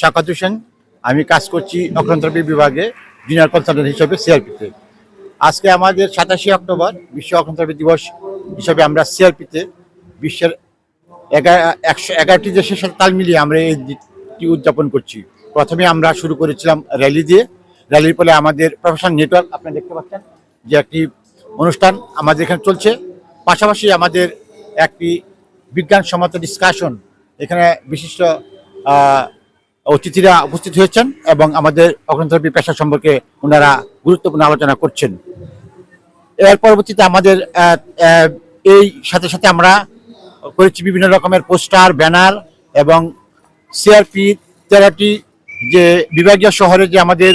শাকাত হোসেন আমি কাজ করছি অক্রান্তরবি বিভাগে জুনিয়র কনসালটেন্ট হিসেবে সিআরপিতে আজকে আমাদের সাতাশে অক্টোবর, বিশ্ব অক্রান্তরবি দিবস হিসাবে আমরা সিআরপিতে বিশ্বের এগারো, একশো এগারোটি দেশের সাথে তাল মিলিয়ে আমরা এই দিনটি উদযাপন করছি। প্রথমে আমরা শুরু করেছিলাম র্যালি দিয়ে। র্যালির ফলে আমাদের প্রফেশনাল নেটওয়ার্ক আপনারা দেখতে পাচ্ছেন যে একটি অনুষ্ঠান আমাদের এখানে চলছে। পাশাপাশি আমাদের একটি বিজ্ঞান বিজ্ঞানসম্মত ডিসকাশন এখানে বিশিষ্ট অতিথিরা উপস্থিত হয়েছেন এবং আমাদের অগ্রন্থী পেশা সম্পর্কে ওনারা গুরুত্বপূর্ণ আলোচনা করছেন। এর পরবর্তীতে আমাদের এই সাথে সাথে আমরা করেছি বিভিন্ন রকমের পোস্টার, ব্যানার এবং সিআরপি, তেরোটি যে বিভাগীয় শহরে যে আমাদের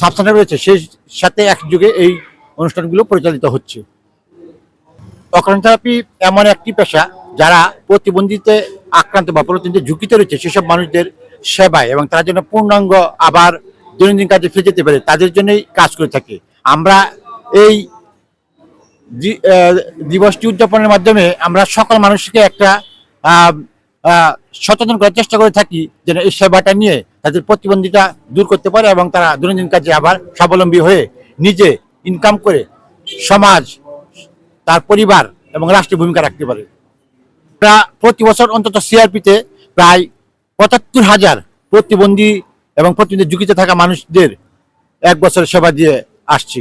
সাবস্থানে রয়েছে, সেই সাথে একযোগে এই অনুষ্ঠানগুলো পরিচালিত হচ্ছে। অকারণ থেরাপি এমন একটি পেশা যারা প্রতিবন্ধিতে আক্রান্ত বা প্রতিবন্ধী ঝুঁকিতে রয়েছে, সেসব মানুষদের সেবায় এবং তার জন্য পূর্ণাঙ্গ আবার দৈনন্দিন কাজে ফিরে যেতে পারে, তাদের জন্যই কাজ করে থাকি। আমরা এই দিবসটি উদযাপনের মাধ্যমে আমরা সকল মানুষকে একটা সচেতন করার চেষ্টা করে থাকি যেন এই সেবাটা নিয়ে তাদের প্রতিবন্ধিতা দূর করতে পারে এবং তারা দৈনন্দিন কাজে আবার স্বাবলম্বী হয়ে নিজে ইনকাম করে সমাজ, তার পরিবার এবং রাষ্ট্রীয় ভূমিকা রাখতে পারে। প্রতি বছর অন্তত সিআরপিতে প্রায় পঁচাত্তর হাজার প্রতিবন্ধী এবং প্রতিবন্ধী ঝুঁকিতে থাকা মানুষদের এক বছরের সেবা দিয়ে আসছি।